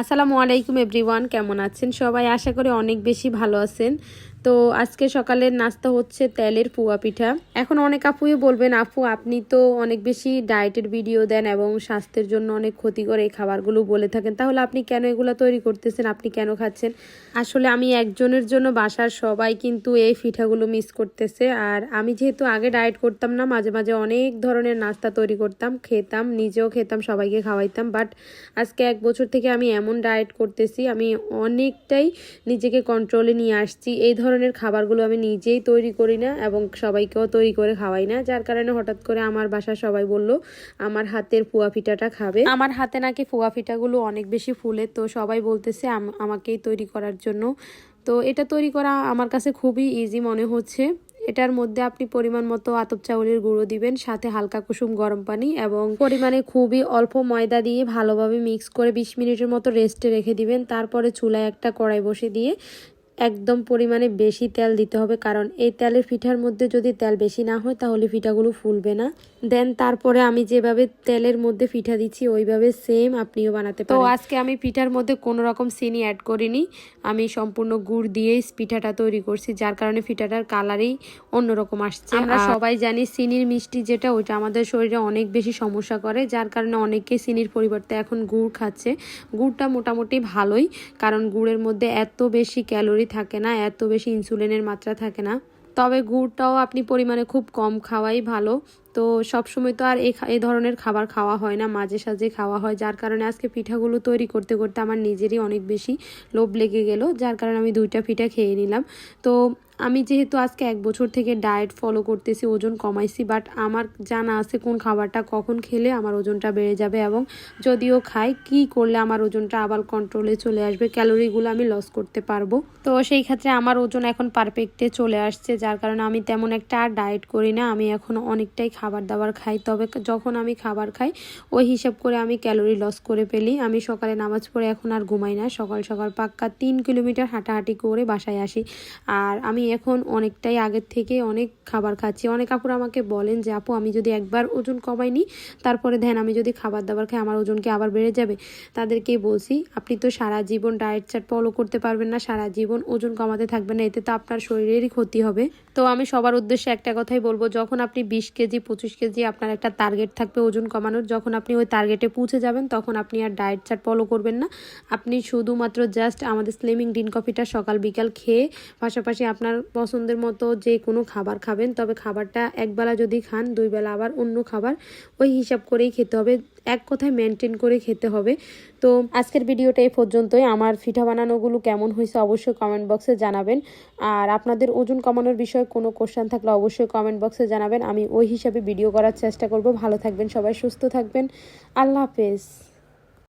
আসসালামু আলাইকুম এভরিওয়ান। কেমন আছেন সবাই? আশা করি অনেক বেশি ভালো আছেন। তো আজকে সকালের নাস্তা হচ্ছে তেলের পুয়া পিঠা। এখন অনেক আপুই বলবেন, আপু, আপনি তো অনেক বেশি ডায়েটের ভিডিও দেন এবং স্বাস্থ্যের জন্য অনেক ক্ষতিকর এই খাবারগুলো বলে থাকেন। তাহলে আপনি কেন এগুলো তৈরি করতেছেন? আপনি কেন খাচ্ছেন? আসলে আমি একজনের জন্য বাসার সবাই কিন্তু এই পিঠাগুলো মিস করতেছে। আর আমি যেহেতু আগে ডায়েট করতাম না, মাঝে মাঝে অনেক ধরনের নাস্তা তৈরি করতাম। খেতাম, নিজেও খেতাম, সবাইকে খাওয়াইতাম। বাট আজকে এক বছর থেকে আমি এমন ডায়েট করতেছি, আমি অনেকটাই নিজেকে কন্ট্রোলে নিয়ে আসছি। এই ধরনের খাবারগুলো আমি নিজেই তৈরি করি না এবং সবাইকেও তৈরি করে খাওয়াই না। যার কারণে হঠাৎ করে আমার বাসায় সবাই বলল, আমার হাতের পুয়া পিঠাটা খাবে। আমার হাতে নাকি পুয়া পিঠাগুলো অনেক বেশি ফুলে, তো সবাই বলতেছে, আম- আমাকেই তৈরি করার জন্য। তো এটা তৈরি করা আমার কাছে খুবই ইজি মনে হচ্ছে। এটার মধ্যে আপনি পরিমাণ মতো আতপ চাউলের গুঁড়ো দিবেন, সাথে হালকা কুসুম গরম পানি এবং পরিমাণে খুবই অল্প ময়দা দিয়ে ভালোভাবে মিক্স করে বিশ মিনিটের মতো রেস্টে রেখে দিবেন। তারপরে চুলায় একটা কড়াই বসে দিয়ে একদম পরিমাণে বেশি তেল দিতে হবে কারণ এই তেলের পিঠার মধ্যে যদি তেল বেশি না হয় তাহলে পিঠাগুলো ফুলবে না। দেন তারপরে আমি যেভাবে তেলের মধ্যে পিঠা দিচ্ছি ওইভাবে সেম আপনিও বানাতে পারেন। তো আজকে আমি পিঠার মধ্যে কোনো রকম চিনি অ্যাড করিনি। আমি সম্পূর্ণ গুড় দিয়েই পিঠাটা তৈরি করছি যার কারণে পিঠাটার কালারই অন্যরকম আসছে। আমরা সবাই জানি চিনির মিষ্টি যেটা ওইটা আমাদের শরীরে অনেক বেশি সমস্যা করে যার কারণে অনেকে চিনির পরিবর্তে এখন গুড় খাচ্ছে। গুড়টা মোটামুটি ভালোই কারণ গুড়ের মধ্যে এত বেশি ক্যালোরি থাকে না, এত বেশি ইনসুলিনের মাত্রা থাকে না। তবে গুড়টাও আপনি পরিমাণে খুব কম খাওয়াই ভালো। তো সবসময় তো আর এই ধরনের খাবার খাওয়া হয় না, মাঝে সাঝে খাওয়া হয়। যার কারণে আজকে পিঠাগুলো তৈরি করতে করতে আমার নিজেরই অনেক বেশি লোভ লেগে গেল। যার কারণে আমি দুইটা পিঠা খেয়ে নিলাম। তো আমি যেহেতু আজকে এক বছর থেকে ডায়েট ফলো করতেছি, ওজন কমাইছি বাট আমার জানা আছে কোন খাবারটা কখন খেলে আমার ওজনটা বেড়ে যাবে এবং যদিও খাই, কি করলে আমার ওজনটা আবার কন্ট্রোলে চলে আসবে ক্যালোরিগুলো আমি লস করতে পারব। তো সেই ক্ষেত্রে আমার ওজন এখন পারফেক্টে চলে আসছে, যার কারণে আমি তেমন একটা আর ডায়েট করি না, আমি এখন অনেকটাই খাবার দাবার খাই, তবে যখন আমি খাবার খাই, ওই হিসাব করে আমি ক্যালোরি লস করে ফেলি। আমি সকালে নামাজ পড়ে এখন আর ঘুমাই না, সকাল সকাল পাক্কা তিন কিলোমিটার হাঁটাহাঁটি করে বাসায় আসি। আর আমি এখন অনেকটাই আগের থেকে অনেক খাবার খাচ্ছি। অনেক আপুর আমাকে বলেন যে, আপু, আমি যদি একবার ওজন কমাই নিই তারপরে ধ্যান আমি যদি খাবার দাবার খাই, আমার ওজনকে আবার বেড়ে যাবে? তাদেরকে বলছি, আপনি তো সারা জীবন ডায়েট চার্ট ফলো করতে পারবেন না, সারা জীবন ওজন কমাতে থাকবেন না, এতে তো আপনার শরীরেরই ক্ষতি হবে। তো আমি সবার উদ্দেশ্যে একটা কথাই বলব, যখন আপনি বিশ কেজি, পঁচিশ কেজি আপনার একটা টার্গেট থাকবে ওজন কমানোর, যখন আপনি ওই টার্গেটে পৌঁছে যাবেন, তখন আপনি আর ডায়েট চার্ট ফলো করবেন না। আপনি শুধুমাত্র জাস্ট আমাদের স্লিমিং গ্রিন কফিটা সকাল বিকাল খেয়ে, পাশাপাশি আপনার পছন্দের মতো যে কোনো খাবার খাবেন, তবে খাবারটা একবেলা যদি খান, দুই বেলা আবার অন্য খাবার, ওই হিসাব করেই খেতে হবে। এক কথায় মেনটেন করে খেতে হবে। তো আজকের ভিডিওটা এই পর্যন্তই। আমার পিঠা বানানোগুলো কেমন হয়েছে অবশ্যই কমেন্ট বক্সে জানাবেন। আর আপনাদের ওজন কমানোর বিষয়ে কোনো কোশ্চেন থাকলে অবশ্যই কমেন্ট বক্সে জানাবেন। আমি ওই হিসাবে ভিডিও করার চেষ্টা করব। ভালো থাকবেন সবাই, সুস্থ থাকবেন। আল্লাহ হাফেজ।